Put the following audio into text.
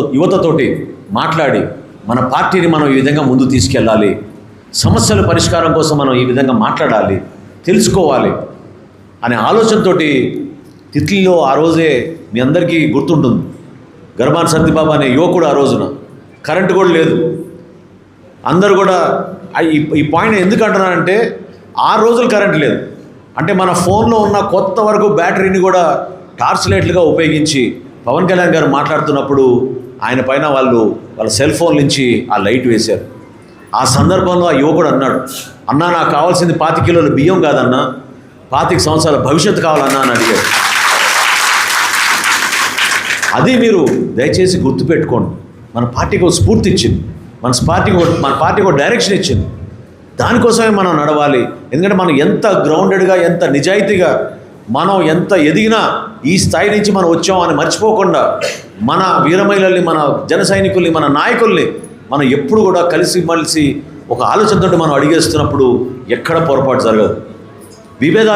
యువతతోటి మాట్లాడి మన పార్టీని మనం ఈ విధంగా ముందు తీసుకెళ్ళాలి. సమస్యల పరిష్కారం కోసం మనం ఈ విధంగా మాట్లాడాలి. తెలుసుకోవాలి అనే ఆలోచనతోటి తిట్లీలో ఆ రోజే మీ అందరికీ గుర్తుంటుంది. గర్భాన్ సత్యబాబు అనే యువకుడు ఆ రోజున. కరెంటు కూడా లేదు. అందరూ కూడా ఈ ఈ పాయింట్ ఎందుకు అంటున్నానంటే ఆ రోజులు కరెంట్ లేదు. అంటే మన ఫోన్లో ఉన్న కొత్త వరకు బ్యాటరీని కూడా టార్చ్ లైట్లుగా ఉపయోగించి పవన్ కళ్యాణ్ గారు మాట్లాడుతున్నప్పుడు ఆయన పైన వాళ్ళు వాళ్ళ సెల్ ఫోన్ నుంచి ఆ లైట్ వేశారు. ఆ సందర్భంలో ఆ యువకుడు అన్నాడు అన్నా నాకు కావాల్సింది పాతి కిలోల బియ్యం కాదన్నా పాతిక సంవత్సరాల భవిష్యత్తు కావాలన్నా అని అడిగాడు. అది మీరు దయచేసి గుర్తుపెట్టుకోండి. మన పార్టీకి ఒక స్ఫూర్తి ఇచ్చింది. మన పార్టీకి మన పార్టీకి ఒక డైరెక్షన్ ఇచ్చింది. దానికోసమే మనం నడవాలి. ఎందుకంటే మనం ఎంత గ్రౌండెడ్గా ఎంత నిజాయితీగా మనం ఎంత ఎదిగినా ఈ స్థాయి నుంచి మనం వచ్చాం అని మర్చిపోకుండా మన వీరమహిళల్ని మన జన సైనికుల్ని మన నాయకుల్ని మనం ఎప్పుడు కూడా కలిసి మలిసి ఒక ఆలోచనతో మనం అడిగేస్తున్నప్పుడు ఎక్కడ పొరపాటు జరగదు. విభేదాలు